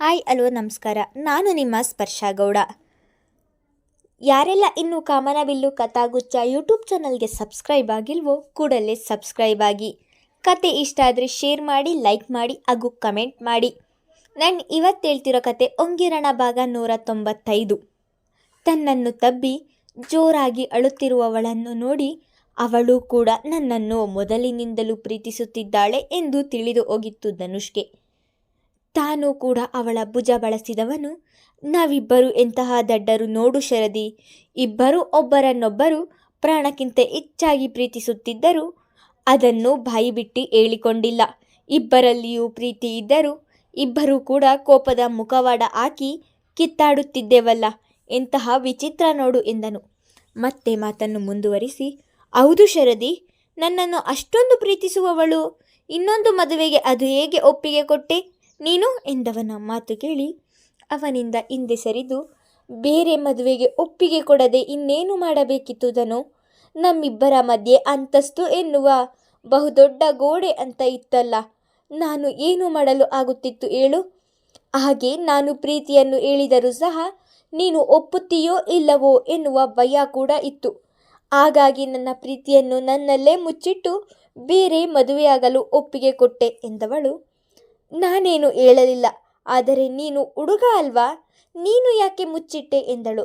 Hi hello ನಮಸ್ಕಾರ. ನಾನು ನಿಮ್ಮ ಸ್ಪರ್ಶ ಗೌಡ. ಯಾರೆಲ್ಲ ಇನ್ನೂ ಕಾಮನಬಿಲ್ಲು ಕಥಾಗುಚ್ಚ ಯೂಟ್ಯೂಬ್ ಚಾನಲ್ಗೆ ಸಬ್ಸ್ಕ್ರೈಬ್ ಆಗಿಲ್ವೋ, ಕೂಡಲೇ ಸಬ್ಸ್ಕ್ರೈಬ್ ಆಗಿ. ಕತೆ ಇಷ್ಟ ಆದರೆ ಶೇರ್ ಮಾಡಿ, ಲೈಕ್ ಮಾಡಿ, ಹಾಗೂ ಕಮೆಂಟ್ ಮಾಡಿ. ನಾನು ಇವತ್ತು ಹೇಳ್ತಿರೋ ಕತೆ ಒಂಗಿರಣ ಭಾಗ ನೂರ ತೊಂಬತ್ತೈದು. ತನ್ನನ್ನು ತಬ್ಬಿ, ಜೋರಾಗಿ ಅಳುತ್ತಿರುವವಳನ್ನು ನೋಡಿ, ಅವಳು ಕೂಡ ನನ್ನನ್ನು ಮೊದಲಿನಿಂದಲೂ ಪ್ರೀತಿಸುತ್ತಿದ್ದಾಳೆ ಎಂದು ತಿಳಿದು ಹೋಗಿತ್ತು ಧನುಷ್ಗೆ. ತಾನು ಕೂಡ ಅವಳ ಭುಜ ಬಳಸಿದವನು. ನಾವಿಬ್ಬರು ಎಂತಹ ದಡ್ಡರು ನೋಡು ಶರದಿ. ಇಬ್ಬರು ಒಬ್ಬರನ್ನೊಬ್ಬರು ಪ್ರಾಣಕ್ಕಿಂತ ಹೆಚ್ಚಾಗಿ ಪ್ರೀತಿಸುತ್ತಿದ್ದರು ಅದನ್ನು ಬಾಯಿ ಬಿಟ್ಟು ಹೇಳಿಕೊಂಡಿಲ್ಲ. ಇಬ್ಬರಲ್ಲಿಯೂ ಪ್ರೀತಿ ಇದ್ದರೂ ಇಬ್ಬರೂ ಕೂಡ ಕೋಪದ ಮುಖವಾಡ ಹಾಕಿ ಕಿತ್ತಾಡುತ್ತಿದ್ದೇವಲ್ಲ, ಎಂತಹ ವಿಚಿತ್ರ ನೋಡು ಎಂದನು. ಮತ್ತೆ ಮಾತನ್ನು ಮುಂದುವರಿಸಿ, ಹೌದು ಶರದಿ, ನನ್ನನ್ನು ಅಷ್ಟೊಂದು ಪ್ರೀತಿಸುವವಳು, ಇನ್ನೊಂದು ಮದುವೆಗೆ ಅದು ಹೇಗೆ ಒಪ್ಪಿಗೆ ಕೊಟ್ಟೆ? ನೀನು ಎಂದವನ ಮಾತು ಕೇಳಿ ಅವನಿಂದ ಹಿಂದೆ ಸರಿದು, ಬೇರೆ ಮದುವೆಗೆ ಒಪ್ಪಿಗೆ ಕೊಡದೆ ಇನ್ನೇನು ಮಾಡಬೇಕಿತ್ತು ಧನು? ನಮ್ಮಿಬ್ಬರ ಮಧ್ಯೆ ಅಂತಸ್ತು ಎನ್ನುವ ಬಹುದೊಡ್ಡ ಗೋಡೆ ಅಂತ ಇತ್ತಲ್ಲ, ನಾನು ಏನು ಮಾಡಲು ಆಗುತ್ತಿತ್ತು ಹೇಳು? ಹಾಗೆ ನಾನು ಪ್ರೀತಿಯನ್ನು ಹೇಳಿದರೂ ಸಹ ನೀನು ಒಪ್ಪುತ್ತೀಯೋ ಇಲ್ಲವೋ ಎನ್ನುವ ಭಯ ಕೂಡ ಇತ್ತು. ಹಾಗಾಗಿ ನನ್ನ ಪ್ರೀತಿಯನ್ನು ನನ್ನಲ್ಲೇ ಮುಚ್ಚಿಟ್ಟು ಬೇರೆ ಮದುವೆಯಾಗಲು ಒಪ್ಪಿಗೆ ಕೊಟ್ಟೆ ಎಂದವಳು. ನಾನೇನು ಹೇಳಲಿಲ್ಲ, ಆದರೆ ನೀನು ಹುಡುಗ ಅಲ್ವಾ? ನೀನು ಯಾಕೆ ಮುಚ್ಚಿಟ್ಟೆ ಎಂದಳು.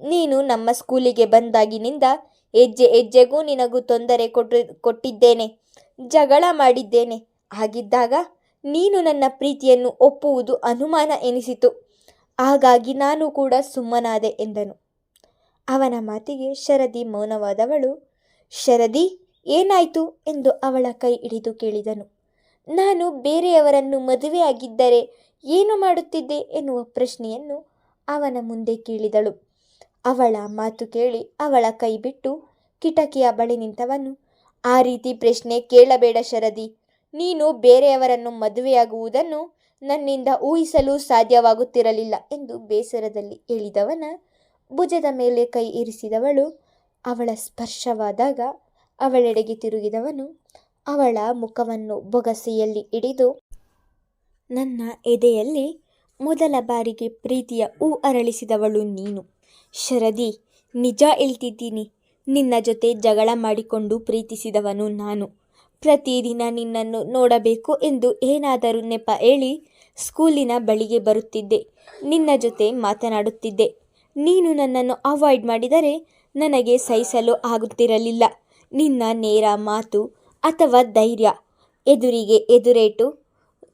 ನೀನು ನಮ್ಮ ಸ್ಕೂಲಿಗೆ ಬಂದಾಗಿನಿಂದ ಹೆಜ್ಜೆ ಹೆಜ್ಜೆಗೂ ನಿನಗೂ ತೊಂದರೆ ಕೊಟ್ಟು, ಕೊಟ್ಟಿದ್ದೇನೆ, ಜಗಳ ಮಾಡಿದ್ದೇನೆ. ಹಾಗಿದ್ದಾಗ ನೀನು ನನ್ನ ಪ್ರೀತಿಯನ್ನು ಒಪ್ಪುವುದು ಅನುಮಾನ ಎನಿಸಿತು. ಹಾಗಾಗಿ ನಾನು ಕೂಡ ಸುಮ್ಮನಾದೆ ಎಂದನು. ಅವನ ಮಾತಿಗೆ ಶರದಿ ಮೌನವಾದವಳು, ಶರದಿ, ಏನಾಯಿತು? ಎಂದು ಅವಳ ಕೈ ಹಿಡಿದು ಕೇಳಿದನು. ನಾನು ಬೇರೆಯವರನ್ನು ಮದುವೆಯಾಗಿದ್ದರೆ ಏನು ಮಾಡುತ್ತಿದ್ದೆ ಎನ್ನುವ ಪ್ರಶ್ನೆಯನ್ನು ಅವನ ಮುಂದೆ ಕೇಳಿದಳು. ಅವಳ ಮಾತು ಕೇಳಿ ಅವಳ ಕೈ ಬಿಟ್ಟು ಕಿಟಕಿಯ ಬಳಿ ನಿಂತವನು, ಆ ರೀತಿ ಪ್ರಶ್ನೆ ಕೇಳಬೇಡ ಶರದಿ. ನೀನು ಬೇರೆಯವರನ್ನು ಮದುವೆಯಾಗುವುದನ್ನು ನನ್ನಿಂದ ಊಹಿಸಲು ಸಾಧ್ಯವಾಗುತ್ತಿರಲಿಲ್ಲ ಎಂದು ಬೇಸರದಲ್ಲಿ ಹೇಳಿದವನ ಭುಜದ ಮೇಲೆ ಕೈ ಇರಿಸಿದವಳು. ಅವಳ ಸ್ಪರ್ಶವಾದಾಗ ಅವಳೆಡೆಗೆ ತಿರುಗಿದವನು ಅವಳ ಮುಖವನ್ನು ಬೊಗಸೆಯಲ್ಲಿ ಹಿಡಿದು, ನನ್ನ ಎದೆಯಲ್ಲಿ ಮೊದಲ ಬಾರಿಗೆ ಪ್ರೀತಿಯ ಹೂ ಅರಳಿಸಿದವಳು ನೀನು. ಶರದಿ, ನಿಜ ಹೇಳ್ತಿದ್ದೀನಿ. ನಿನ್ನ ಜೊತೆ ಜಗಳ ಮಾಡಿಕೊಂಡು ಪ್ರೀತಿಸಿದವನು ನಾನು. ಪ್ರತಿದಿನ ನಿನ್ನನ್ನು ನೋಡಬೇಕು ಎಂದು ಏನಾದರೂ ನೆಪ ಹೇಳಿ ಸ್ಕೂಲಿನ ಬಳಿಗೆ ಬರುತ್ತಿದ್ದೆ. ನಿನ್ನ ಜೊತೆ ಮಾತನಾಡುತ್ತಿದ್ದೆ. ನೀನು ನನ್ನನ್ನು ಅವಾಯ್ಡ್ ಮಾಡಿದರೆ ನನಗೆ ಸಹಿಸಲು ಆಗುತ್ತಿರಲಿಲ್ಲ. ನಿನ್ನ ನೇರ ಮಾತು ಅಥವಾ ಧೈರ್ಯ, ಎದುರಿಗೆ ಎದುರೇಟು,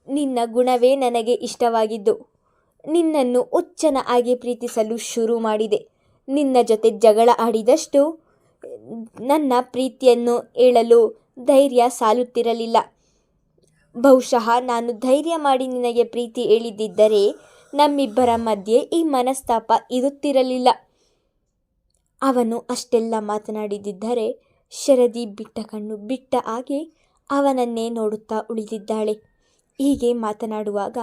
ನಿನ್ನ ಗುಣವೇ ನನಗೆ ಇಷ್ಟವಾಗಿದ್ದು, ನಿನ್ನನ್ನು ಹುಚ್ಚನ ಆಗಿ ಪ್ರೀತಿಸಲು ಶುರು ಮಾಡಿದೆ. ನಿನ್ನ ಜೊತೆ ಜಗಳ ಆಡಿದಷ್ಟು ನನ್ನ ಪ್ರೀತಿಯನ್ನು ಹೇಳಲು ಧೈರ್ಯ ಸಾಲುತ್ತಿರಲಿಲ್ಲ. ಬಹುಶಃ ನಾನು ಧೈರ್ಯ ಮಾಡಿ ನಿನಗೆ ಪ್ರೀತಿ ಹೇಳಿದ್ದಿದ್ದರೆ ನಮ್ಮಿಬ್ಬರ ಮಧ್ಯೆ ಈ ಮನಸ್ತಾಪ ಇರುತ್ತಿರಲಿಲ್ಲ. ಅವನು ಅಷ್ಟೆಲ್ಲ ಮಾತನಾಡಿದ್ದರೆ ಶರದಿ ಬಿಟ್ಟ ಕಣ್ಣು ಬಿಟ್ಟ ಹಾಗೆ ಅವನನ್ನೇ ನೋಡುತ್ತಾ ಉಳಿದಿದ್ದಾಳೆ. ಹೀಗೆ ಮಾತನಾಡುವಾಗ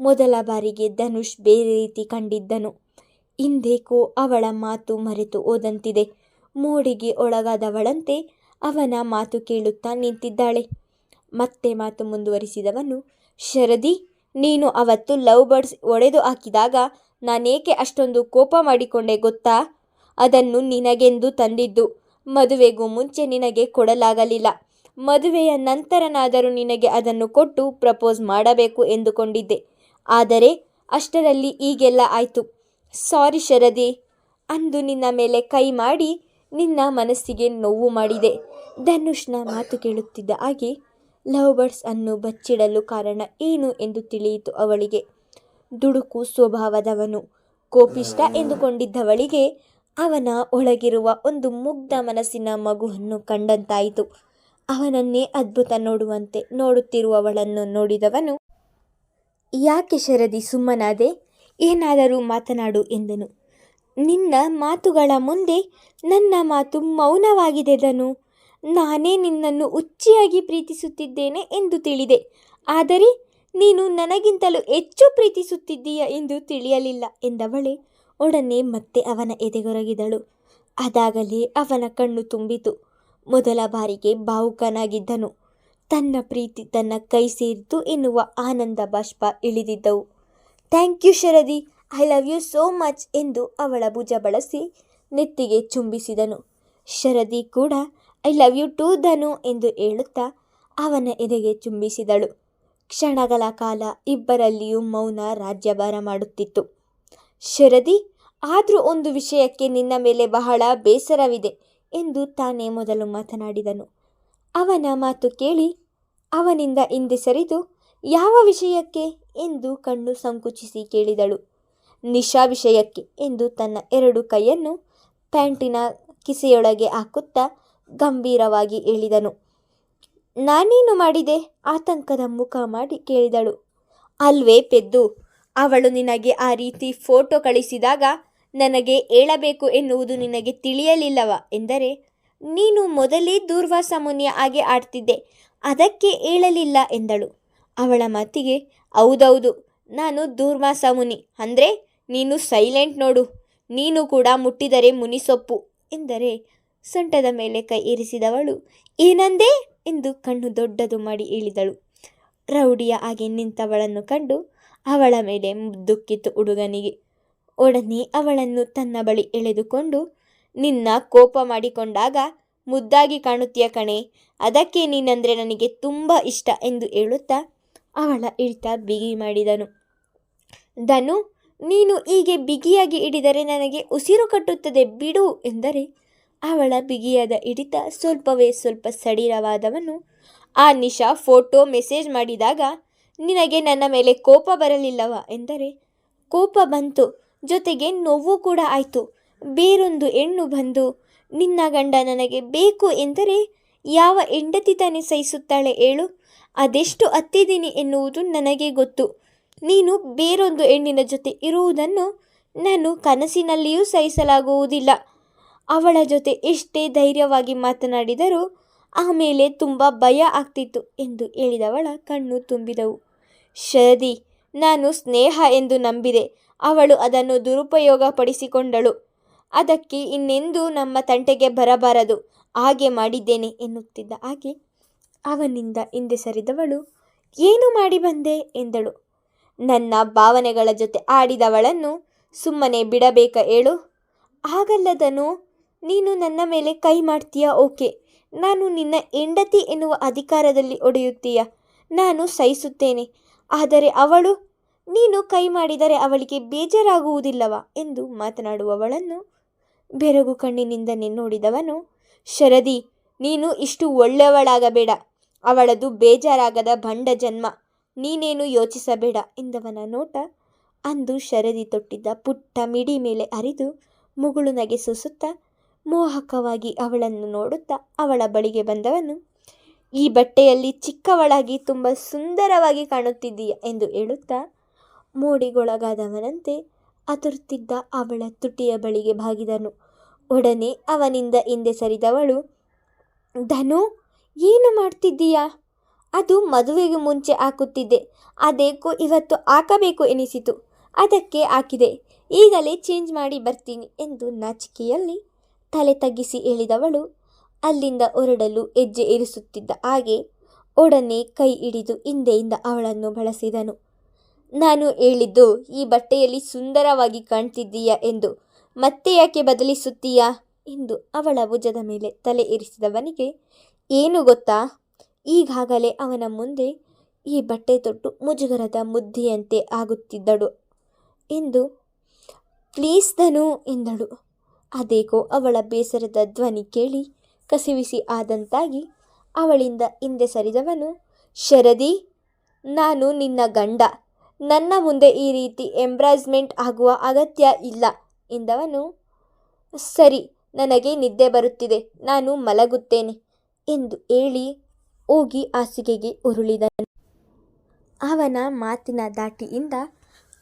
ಮೊದಲ ಬಾರಿಗೆ ಧನುಷ್ ಬೇರೆ ರೀತಿ ಕಂಡಿದ್ದನು. ಹಿಂದೇಕೋ ಅವಳ ಮಾತು ಮರೆತು ಹೋದಂತಿದೆ. ಮೋಡಿಗೆ ಒಳಗಾದವಳಂತೆ ಅವನ ಮಾತು ಕೇಳುತ್ತಾ ನಿಂತಿದ್ದಾಳೆ. ಮತ್ತೆ ಮಾತು ಮುಂದುವರಿಸಿದವನು, ಶರದಿ, ನೀನು ಅವತ್ತು ಲವ್ ಬರ್ಡ್ಸ್ ಒಡೆದು ಹಾಕಿದಾಗ ನಾನೇಕೆ ಅಷ್ಟೊಂದು ಕೋಪ ಮಾಡಿಕೊಂಡೆ ಗೊತ್ತಾ? ಅದನ್ನು ನಿನಗೆಂದು ತಂದಿದ್ದು. ಮದುವೆಗೂ ಮುಂಚೆ ನಿನಗೆ ಕೊಡಲಾಗಲಿಲ್ಲ. ಮದುವೆಯ ನಂತರನಾದರೂ ನಿನಗೆ ಅದನ್ನು ಕೊಟ್ಟು ಪ್ರಪೋಸ್ ಮಾಡಬೇಕು ಎಂದುಕೊಂಡಿದ್ದೆ. ಆದರೆ ಅಷ್ಟರಲ್ಲಿ ಈಗೆಲ್ಲ ಆಯಿತು. ಸಾರಿ ಶರದಿ, ಅಂದು ನಿನ್ನ ಮೇಲೆ ಕೈ ಮಾಡಿ ನಿನ್ನ ಮನಸ್ಸಿಗೆ ನೋವು ಮಾಡಿದೆ. ಧನುಷ್ನ ಮಾತು ಕೇಳುತ್ತಿದ್ದ ಹಾಗೆ ಲವ್ ಬರ್ಡ್ಸ್ ಅನ್ನು ಬಚ್ಚಿಡಲು ಕಾರಣ ಏನು ಎಂದು ತಿಳಿಯಿತು ಅವಳಿಗೆ. ದುಡುಕು ಸ್ವಭಾವದವನು ಕೋಪಿಷ್ಟ ಎಂದುಕೊಂಡಿದ್ದವಳಿಗೆ ಅವನ ಒಳಗಿರುವ ಒಂದು ಮುಗ್ಧ ಮನಸ್ಸಿನ ಮಗುವನ್ನು ಕಂಡಂತಾಯಿತು. ಅವನನ್ನೇ ಅದ್ಭುತ ನೋಡುವಂತೆ ನೋಡುತ್ತಿರುವವಳನ್ನು ನೋಡಿದವನು, ಯಾಕೆ ಶರದಿ ಸುಮ್ಮನಾದೆ? ಏನಾದರೂ ಮಾತನಾಡು ಎಂದನು. ನಿನ್ನ ಮಾತುಗಳ ಮುಂದೆ ನನ್ನ ಮಾತು ಮೌನವಾಗಿದೆದನು? ನಾನೇ ನಿನ್ನನ್ನು ಉಚ್ಚಿಯಾಗಿ ಪ್ರೀತಿಸುತ್ತಿದ್ದೇನೆ ಎಂದು ತಿಳಿದೆ. ಆದರೆ ನೀನು ನನಗಿಂತಲೂ ಹೆಚ್ಚು ಪ್ರೀತಿಸುತ್ತಿದ್ದೀಯ ಎಂದು ತಿಳಿಯಲಿಲ್ಲ ಎಂದವಳೆ ಒಡನೆ ಮತ್ತೆ ಅವನ ಎದೆಗೊರಗಿದಳು. ಅದಾಗಲೇ ಅವನ ಕಣ್ಣು ತುಂಬಿತು. ಮೊದಲ ಬಾರಿಗೆ ಭಾವುಕನಾಗಿದ್ದನು ತನ್ನ ಪ್ರೀತಿ ತನ್ನ ಕೈ ಸೇರಿತು ಎನ್ನುವ ಆನಂದ ಬಾಷ್ಪ ಇಳಿದಿದ್ದವು. Thank you Sharadi, I love you so much ಎಂದು ಅವಳ ಭುಜ ಬಳಸಿ ನೆತ್ತಿಗೆ ಚುಂಬಿಸಿದನು. ಶರದಿ ಕೂಡ, I love you too Dhanu ಎಂದು ಹೇಳುತ್ತಾ ಅವನ ಎದೆಗೆ ಚುಂಬಿಸಿದಳು. ಕ್ಷಣಗಳ ಕಾಲ ಇಬ್ಬರಲ್ಲಿಯೂ ಮೌನ ರಾಜ್ಯಭಾರ ಮಾಡುತ್ತಿತ್ತು. ಶರದಿ, ಆದರೂ ಒಂದು ವಿಷಯಕ್ಕೆ ನಿನ್ನ ಮೇಲೆ ಬಹಳ ಬೇಸರವಿದೆ ಎಂದು ತಾನೇ ಮೊದಲು ಮಾತನಾಡಿದನು. ಅವನ ಮಾತು ಕೇಳಿ ಅವನಿಂದ ಹಿಂದೆ ಸರಿದು, ಯಾವ ವಿಷಯಕ್ಕೆ ಎಂದು ಕಣ್ಣು ಸಂಕುಚಿಸಿ ಕೇಳಿದಳು. ನಿಶಾ ವಿಷಯಕ್ಕೆ ಎಂದು ತನ್ನ ಎರಡು ಕೈಯನ್ನು ಪ್ಯಾಂಟಿನ ಕಿಸೆಯೊಳಗೆ ಹಾಕುತ್ತಾ ಗಂಭೀರವಾಗಿ ಹೇಳಿದನು. ನಾನೇನು ಮಾಡಿದೆ? ಆತಂಕದ ಮುಖ ಮಾಡಿ ಕೇಳಿದಳು. ಅಲ್ವೇ ಪೆದ್ದು ಅವಳು ನಿನಗೆ ಆ ರೀತಿ ಫೋಟೋ ಕಳಿಸಿದಾಗ ನನಗೆ ಏಳಬೇಕು ಎನ್ನುವುದು ನಿನಗೆ ತಿಳಿಯಲಿಲ್ಲವ ಎಂದರೆ, ನೀನು ಮೊದಲೇ ದೂರ್ವಾಸ ಮುನಿಯ ಹಾಗೆ ಆಡ್ತಿದ್ದೆ, ಅದಕ್ಕೆ ಏಳಲಿಲ್ಲ ಎಂದಳು. ಅವಳ ಮಾತಿಗೆ, ಹೌದೌದು, ನಾನು ದೂರ್ವಾಸ ಮುನಿ, ಅಂದರೆ ನೀನು ಸೈಲೆಂಟ್ ನೋಡು, ನೀನು ಕೂಡ ಮುಟ್ಟಿದರೆ ಮುನಿಸೊಪ್ಪು ಎಂದರೆ ಸೊಂಟದ ಮೇಲೆ ಕೈ ಇರಿಸಿದವಳು ಏನಂದೇ ಎಂದು ಕಣ್ಣು ದೊಡ್ಡದು ಮಾಡಿ ಹೇಳಿದಳು ರೌಡಿಯ ಹಾಗೆ ನಿಂತವಳನ್ನು ಕಂಡು ಅವಳ ಮೇಲೆ ಮುದ್ದುಕ್ಕಿತು ಹುಡುಗನಿಗೆ. ಒಡನೆ ಅವಳನ್ನು ತನ್ನ ಬಳಿ ಎಳೆದುಕೊಂಡು ನಿನ್ನ ಕೋಪ ಮಾಡಿಕೊಂಡಾಗ ಮುದ್ದಾಗಿ ಕಾಣುತ್ತೀಯ ಕಣೆ, ಅದಕ್ಕೆ ನೀನಂದರೆ ನನಗೆ ತುಂಬ ಇಷ್ಟ ಎಂದು ಹೇಳುತ್ತಾ ಅವಳ ಇಳಿತ ಬಿಗಿ ಮಾಡಿದನು. ಧನು, ನೀನು ಹೀಗೆ ಬಿಗಿಯಾಗಿ ಹಿಡಿದರೆ ನನಗೆ ಉಸಿರು ಕಟ್ಟುತ್ತದೆ ಬಿಡು ಎಂದರೆ ಅವಳ ಬಿಗಿಯಾದ ಹಿಡಿತ ಸ್ವಲ್ಪವೇ ಸ್ವಲ್ಪ ಸಡಿಲವಾದವನು. ಆ ನಿಶಾ ಫೋಟೋ ಮೆಸೇಜ್ ಮಾಡಿದಾಗ ನಿನಗೆ ನನ್ನ ಮೇಲೆ ಕೋಪ ಬರಲಿಲ್ಲವ? ಎಂದರೆ, ಕೋಪ ಬಂತು, ಜೊತೆಗೆ ನೋವು ಕೂಡ ಆಯಿತು. ಬೇರೊಂದು ಹೆಣ್ಣು ಬಂದು, ನಿನ್ನ ಗಂಡ ನನಗೆ ಬೇಕು ಎಂದರೆ ಯಾವ ಹೆಂಡತಿ ತಾನೆ ಸಹಿಸುತ್ತಾಳೆ ಹೇಳು? ಅದೆಷ್ಟು ಅತ್ತಿದ್ದೀನಿ ಎನ್ನುವುದು ನನಗೆ ಗೊತ್ತು. ನೀನು ಬೇರೊಂದು ಹೆಣ್ಣಿನ ಜೊತೆ ಇರುವುದನ್ನು ನಾನು ಕನಸಿನಲ್ಲಿಯೂ ಸಹಿಸಲಾಗುವುದಿಲ್ಲ. ಅವಳ ಜೊತೆ ಎಷ್ಟೇ ಧೈರ್ಯವಾಗಿ ಮಾತನಾಡಿದರೂ ಆಮೇಲೆ ತುಂಬ ಭಯ ಆಗ್ತಿತ್ತು ಎಂದು ಹೇಳಿದವಳ ಕಣ್ಣು ತುಂಬಿದವು. ಶರದಿ ನಾನು ಸ್ನೇಹ ಎಂದು ನಂಬಿದೆ. ಅವಳು ಅದನ್ನು ದುರುಪಯೋಗ ಪಡಿಸಿಕೊಂಡಳು ಅದಕ್ಕೆ ಇನ್ನೆಂದೂ ನಮ್ಮ ತಂಟೆಗೆ ಬರಬಾರದು. ಹಾಗೆ ಮಾಡಿದ್ದೇನೆ ಎನ್ನುತ್ತಿದ್ದ ಹಾಗೆ ಅವನಿಂದ ಹಿಂದೆ ಸರಿದವಳು, ಏನು ಮಾಡಿ ಬಂದೆ? ಎಂದಳು. ನನ್ನ ಭಾವನೆಗಳ ಜೊತೆ ಆಡಿದವಳನ್ನು ಸುಮ್ಮನೆ ಬಿಡಬೇಕ ಹೇಳು. ಹಾಗಲ್ಲದನು, ನೀನು ನನ್ನ ಮೇಲೆ ಕೈ ಮಾಡ್ತೀಯ? ಓಕೆ. ನಾನು ನಿನ್ನ ಹೆಂಡತಿ ಎನ್ನುವ ಅಧಿಕಾರದಲ್ಲಿ ಒಡೆಯುತ್ತೀಯ? ನಾನು ಸಹಿಸುತ್ತೇನೆ. ಆದರೆ ಅವಳು, ನೀನು ಕೈ ಮಾಡಿದರೆ ಅವಳಿಗೆ ಬೇಜಾರಾಗುವುದಿಲ್ಲವ ಎಂದು ಮಾತನಾಡುವವಳನ್ನು ಬೆರಗು ಕಣ್ಣಿನಿಂದನೇ ನೋಡಿದವನು, ಶರದಿ, ನೀನು ಇಷ್ಟು ಒಳ್ಳೆಯವಳಾಗಬೇಡ. ಅವಳದು ಬೇಜಾರಾಗದ ಭಂಡ ಜನ್ಮ. ನೀನೇನು ಯೋಚಿಸಬೇಡ ಎಂದವನ ನೋಟ ಅಂದು ಶರದಿ ತೊಟ್ಟಿದ್ದ ಪುಟ್ಟ ಮಿಡಿ ಮೇಲೆ ಅರಿದು ಮುಗುಳು ನಗೆ ಸೂಸುತ್ತಾ ಮೋಹಕವಾಗಿ ಅವಳನ್ನು ನೋಡುತ್ತಾ ಅವಳ ಬಳಿಗೆ ಬಂದವನು ಈ ಬಟ್ಟೆಯಲ್ಲಿ ಚಿಕ್ಕವಳಾಗಿ ತುಂಬ ಸುಂದರವಾಗಿ ಕಾಣುತ್ತಿದ್ದೀಯ ಎಂದು ಹೇಳುತ್ತಾ ಮೋಡಿಗೊಳಗಾದವನಂತೆ ಅದುರುತ್ತಿದ್ದ ಅವಳ ತುಟಿಯ ಬಳಿಗೆ ಬಾಗಿದನು. ಒಡನೆ ಅವನಿಂದ ಹಿಂದೆ ಸರಿದವಳು, ಧನು, ಏನು ಮಾಡ್ತಿದ್ದೀಯಾ? ಅದು ಮದುವೆಗೆ ಮುಂಚೆ ಹಾಕುತ್ತಿದ್ದೆ. ಅದೇಕೋ ಇವತ್ತು ಹಾಕಬೇಕು ಎನಿಸಿತು. ಅದಕ್ಕೆ ಹಾಕಿದೆ. ಈಗಲೇ ಚೇಂಜ್ ಮಾಡಿ ಬರ್ತೀನಿ ಎಂದು ನಾಚಿಕೆಯಲ್ಲಿ ತಲೆ ತಗ್ಗಿಸಿ ಹೇಳಿದವಳು ಅಲ್ಲಿಂದ ಹೊರಡಲು ಹೆಜ್ಜೆ ಇರಿಸುತ್ತಿದ್ದ ಹಾಗೆ ಒಡನೆ ಕೈ ಹಿಡಿದು ಹಿಂದೆಯಿಂದ ಅವಳನ್ನು ಬಳಸಿದನು. ನಾನು ಹೇಳಿದ್ದು, ಈ ಬಟ್ಟೆಯಲ್ಲಿ ಸುಂದರವಾಗಿ ಕಾಣ್ತಿದ್ದೀಯಾ ಎಂದು. ಮತ್ತೆ ಯಾಕೆ ಬದಲಿಸುತ್ತೀಯಾ? ಎಂದು ಅವಳ ಭುಜದ ಮೇಲೆ ತಲೆ ಇರಿಸಿದವನಿಗೆ ಏನು ಗೊತ್ತಾ? ಈಗಾಗಲೇ ಅವನ ಮುಂದೆ ಈ ಬಟ್ಟೆ ತೊಟ್ಟು ಮುಜುಗರದ ಮುದ್ದಿಯಂತೆ ಆಗುತ್ತಿದ್ದಳು ಎಂದು. ಪ್ಲೀಸ್ ಧನು ಎಂದಳು. ಅದೇಕೋ ಅವಳ ಬೇಸರದ ಧ್ವನಿ ಕೇಳಿ ಕಸಿವಿಸಿ ಆದಂತಾಗಿ ಅವಳಿಂದ ಹಿಂದೆ ಸರಿದವನು, ಶರದಿ, ನಾನು ನಿನ್ನ ಗಂಡ. ನನ್ನ ಮುಂದೆ ಈ ರೀತಿ ಎಂಬ್ರಾಸ್ಮೆಂಟ್ ಆಗುವ ಅಗತ್ಯ ಇಲ್ಲ ಎಂದವನು, ಸರಿ, ನನಗೆ ನಿದ್ದೆ ಬರುತ್ತಿದೆ. ನಾನು ಮಲಗುತ್ತೇನೆ ಎಂದು ಹೇಳಿ ಹೋಗಿ ಹಾಸಿಗೆಗೆ ಉರುಳಿದನು. ಅವನ ಮಾತಿನ ದಾಟಿಯಿಂದ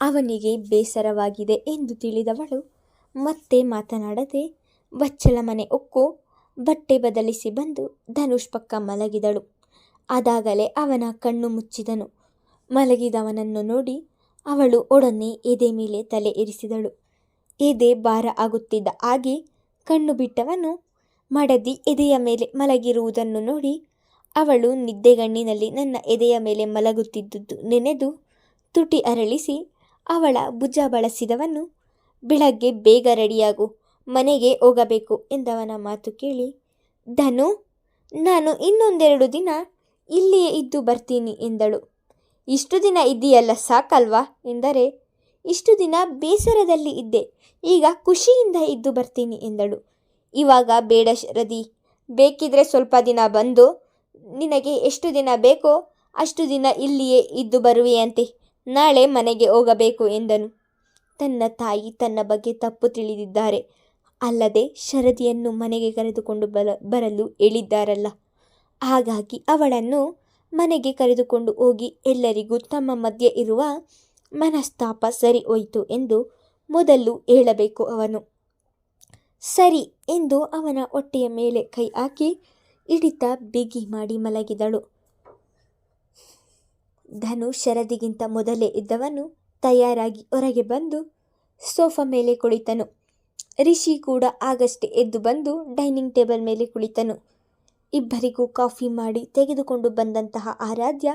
ಅವನಿಗೆ ಬೇಸರವಾಗಿದೆ ಎಂದು ತಿಳಿದವಳು ಮತ್ತೆ ಮಾತನಾಡದೆ, ಬಚ್ಚಲ ಮನೆ, ಒಕ್ಕು. ಬಟ್ಟೆ ಬದಲಿಸಿ ಬಂದು ಧನುಷ್ ಪಕ್ಕ ಮಲಗಿದಳು. ಅದಾಗಲೇ ಅವನ ಕಣ್ಣು ಮುಚ್ಚಿದನು. ಮಲಗಿದವನನ್ನು ನೋಡಿ ಅವಳು ಒಡನೆ ಎದೆ ಮೇಲೆ ತಲೆ ಇರಿಸಿದಳು. ಎದೆ ಭಾರ ಆಗುತ್ತಿದ್ದ ಹಾಗೆ ಕಣ್ಣು ಬಿಟ್ಟವನು ಮಡದಿ ಎದೆಯ ಮೇಲೆ ಮಲಗಿರುವುದನ್ನು ನೋಡಿ ಅವಳು ನಿದ್ದೆಗಣ್ಣಿನಲ್ಲಿ ನನ್ನ ಎದೆಯ ಮೇಲೆ ಮಲಗುತ್ತಿದ್ದುದು ನೆನೆದು ತುಟಿ ಅರಳಿಸಿ ಅವಳ ಭುಜ ಬಳಸಿದವನು, ಬೆಳಗ್ಗೆ ಬೇಗ ರೆಡಿಯಾಗು. ಮನೆಗೆ ಹೋಗಬೇಕು ಎಂದವನ ಮಾತು ಕೇಳಿ, ಧನು, ನಾನು ಇನ್ನೊಂದೆರಡು ದಿನ ಇಲ್ಲಿಯೇ ಇದ್ದು ಬರ್ತೀನಿ ಎಂದಳು. ಇಷ್ಟು ದಿನ ಇದ್ದೀಯಲ್ಲ ಸಾಕಲ್ವಾ? ಎಂದರೆ, ಇಷ್ಟು ದಿನ ಬೇಸರದಲ್ಲಿ ಇದ್ದೆ, ಈಗ ಖುಷಿಯಿಂದ ಇದ್ದು ಬರ್ತೀನಿ ಎಂದಳು. ಇವಾಗ ಬೇಡ ಶರದಿ, ಬೇಕಿದ್ರೆ ಸ್ವಲ್ಪ ದಿನ ಬಂದು, ನಿನಗೆ ಎಷ್ಟು ದಿನ ಬೇಕೋ ಅಷ್ಟು ದಿನ ಇಲ್ಲಿಯೇ ಇದ್ದು ಬರುವೆಯಂತೆ, ನಾಳೆ ಮನೆಗೆ ಹೋಗಬೇಕು ಎಂದನು. ತನ್ನ ತಾಯಿ ತನ್ನ ಬಗ್ಗೆ ತಪ್ಪು ತಿಳಿದಿದ್ದಾರೆ. ಅಲ್ಲದೆ ಶರದಿಯನ್ನು ಮನೆಗೆ ಕರೆದುಕೊಂಡು ಬಲ, ಬರಲು ಹೇಳಿದ್ದಾರಲ್ಲ. ಹಾಗಾಗಿ ಅವಳನ್ನು ಮನೆಗೆ ಕರೆದುಕೊಂಡು ಹೋಗಿ ಎಲ್ಲರಿಗೂ ತಮ್ಮ ಮಧ್ಯೆ ಇರುವ ಮನಸ್ತಾಪ ಸರಿ ಹೋಯಿತು ಎಂದು ಮೊದಲು ಹೇಳಬೇಕು ಅವನು. ಸರಿ ಎಂದು ಅವನ ಹೊಟ್ಟೆಯ ಮೇಲೆ ಕೈ ಹಾಕಿ ಹಿಡಿತ ಬಿಗಿ ಮಾಡಿ ಮಲಗಿದಳು. ಧನು ಶರದಿಗಿಂತ ಮೊದಲೇ ಇದ್ದವನು ತಯಾರಾಗಿ ಹೊರಗೆ ಬಂದು ಸೋಫಾ ಮೇಲೆ ಕುಳಿತನು. ರಿಷಿ ಕೂಡ ಆಗಷ್ಟೇ ಎದ್ದು ಬಂದು ಡೈನಿಂಗ್ ಟೇಬಲ್ ಮೇಲೆ ಕುಳಿತನು. ಇಬ್ಬರಿಗೂ ಕಾಫಿ ಮಾಡಿ ತೆಗೆದುಕೊಂಡು ಬಂದಂತಹ ಆರಾಧ್ಯ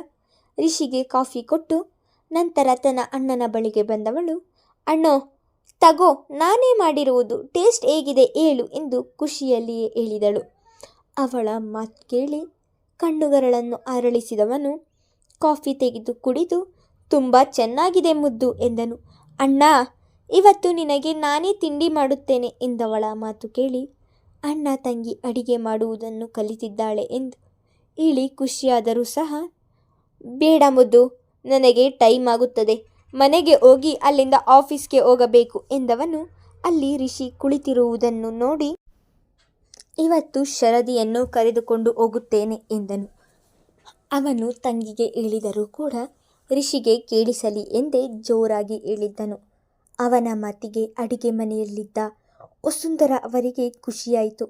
ರಿಷಿಗೆ ಕಾಫಿ ಕೊಟ್ಟು ನಂತರ ತನ್ನ ಅಣ್ಣನ ಬಳಿಗೆ ಬಂದವಳು, ಅಣ್ಣೋ, ತಗೋ, ನಾನೇ ಮಾಡಿರುವುದು ಟೇಸ್ಟ್ ಹೇಗಿದೆ ಹೇಳು ಎಂದು ಖುಷಿಯಲ್ಲಿಯೇ ಹೇಳಿದಳು. ಅವಳ ಮಾತು ಕೇಳಿ ಕಣ್ಣುಗರಳನ್ನು ಅರಳಿಸಿದವನು ಕಾಫಿ ತೆಗೆದು ಕುಡಿದು, ತುಂಬ ಚೆನ್ನಾಗಿದೆ ಮುದ್ದು ಎಂದನು. ಅಣ್ಣ ಇವತ್ತು ನಿನಗೆ ನಾನೇ ತಿಂಡಿ ಮಾಡುತ್ತೇನೆ ಎಂದವಳ ಮಾತು ಕೇಳಿ, ಅಣ್ಣ ತಂಗಿ ಅಡಿಗೆ ಮಾಡುವುದನ್ನು ಕಲಿತಿದ್ದಾಳೆ ಎಂದು ಇಳಿ ಖುಷಿಯಾದರೂ ಸಹ, ಬೇಡ ಮುದ್ದು, ನನಗೆ ಟೈಮ್ ಆಗುತ್ತದೆ. ಮನೆಗೆ ಹೋಗಿ ಅಲ್ಲಿಂದ ಆಫೀಸ್ಗೆ ಹೋಗಬೇಕು ಎಂದವನು ಅಲ್ಲಿ ರಿಷಿ ಕುಳಿತಿರುವುದನ್ನು ನೋಡಿ, ಇವತ್ತು ಶರದಿಯನ್ನು ಕರೆದುಕೊಂಡು ಹೋಗುತ್ತೇನೆ ಎಂದನು. ಅವನು ತಂಗಿಗೆ ಹೇಳಿದರೂ ಕೂಡ ರಿಷಿಗೆ ಕೇಳಿಸಲಿ ಎಂದೇ ಜೋರಾಗಿ ಹೇಳಿದ್ದನು. ಅವನ ಮಾತಿಗೆ ಅಡಿಗೆ ಮನೆಯಲ್ಲಿದ್ದ ವಸುಂಧರ ಅವರಿಗೆ ಖುಷಿಯಾಯಿತು.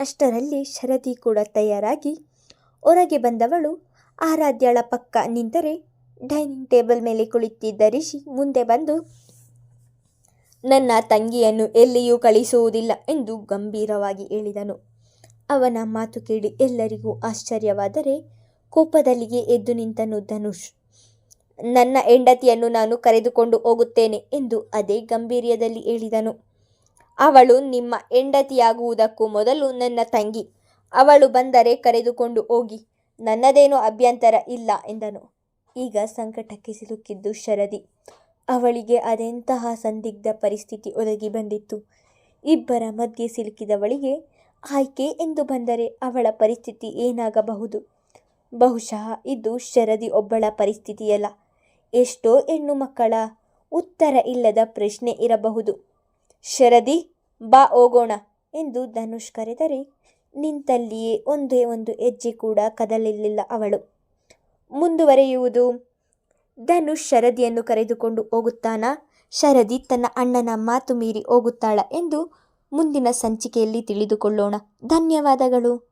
ಅಷ್ಟರಲ್ಲಿ ಶರದಿ ಕೂಡ ತಯಾರಾಗಿ ಹೊರಗೆ ಬಂದವಳು ಆರಾಧ್ಯಳ ಪಕ್ಕ ನಿಂತರೆ ಡೈನಿಂಗ್ ಟೇಬಲ್ ಮೇಲೆ ಕುಳಿತಿದ್ದ ರಿಷಿ ಮುಂದೆ ಬಂದು, ನನ್ನ ತಂಗಿಯನ್ನು ಎಲ್ಲಿಯೂ ಕಳಿಸುವುದಿಲ್ಲ ಎಂದು ಗಂಭೀರವಾಗಿ ಹೇಳಿದನು. ಅವನ ಮಾತು ಕೇಳಿ ಎಲ್ಲರಿಗೂ ಆಶ್ಚರ್ಯವಾದರೆ ಕೋಪದಲ್ಲಿಯೇ ಎದ್ದು ನಿಂತನು ಧನುಷ್. ನನ್ನ ಹೆಂಡತಿಯನ್ನು ನಾನು ಕರೆದುಕೊಂಡು ಹೋಗುತ್ತೇನೆ ಎಂದು ಅದೇ ಗಂಭೀರ್ಯದಲ್ಲಿ ಹೇಳಿದನು. ಅವಳು, ನಿಮ್ಮ ಹೆಂಡತಿಯಾಗುವುದಕ್ಕೂ ಮೊದಲು ನನ್ನ ತಂಗಿ, ಅವಳು ಬಂದರೆ ಕರೆದುಕೊಂಡು ಹೋಗಿ. ನನ್ನದೇನು ಅಭ್ಯಂತರ ಇಲ್ಲ, ಎಂದನು. ಈಗ ಸಂಕಟಕ್ಕೆ ಸಿಲುಕಿದ್ದು ಶರದಿ. ಅವಳಿಗೆ ಅದೆಂತಹ ಸಂದಿಗ್ಧ ಪರಿಸ್ಥಿತಿ ಒದಗಿ ಬಂದಿತ್ತು. ಇಬ್ಬರ ಮಧ್ಯೆ ಸಿಲುಕಿದವಳಿಗೆ, ಆಯ್ಕೆ ಎಂದು ಬಂದರೆ ಅವಳ ಪರಿಸ್ಥಿತಿ ಏನಾಗಬಹುದು? ಬಹುಶಃ ಇದು ಶರದಿ ಒಬ್ಬಳ ಪರಿಸ್ಥಿತಿಯಲ್ಲ. ಎಷ್ಟೋ ಹೆಣ್ಣು ಮಕ್ಕಳ ಉತ್ತರ ಇಲ್ಲದ ಪ್ರಶ್ನೆ ಇರಬಹುದು. ಶರದಿ, ಬಾ ಹೋಗೋಣ ಎಂದು ಧನುಷ್ ಕರೆದರೆ ನಿಂತಲ್ಲಿಯೇ ಒಂದೇ ಒಂದು ಹೆಜ್ಜೆ ಕೂಡ ಕದಲಿಲ್ಲ ಅವಳು. ಮುಂದುವರೆಯುವುದು, ಧನುಷ್ ಶರದಿಯನ್ನು ಕರೆದುಕೊಂಡು ಹೋಗುತ್ತಾನ? ಶರದಿ ತನ್ನ ಅಣ್ಣನ ಮಾತು ಮೀರಿ ಹೋಗುತ್ತಾಳ ಎಂದು ಮುಂದಿನ ಸಂಚಿಕೆಯಲ್ಲಿ ತಿಳಿದುಕೊಳ್ಳೋಣ. ಧನ್ಯವಾದಗಳು.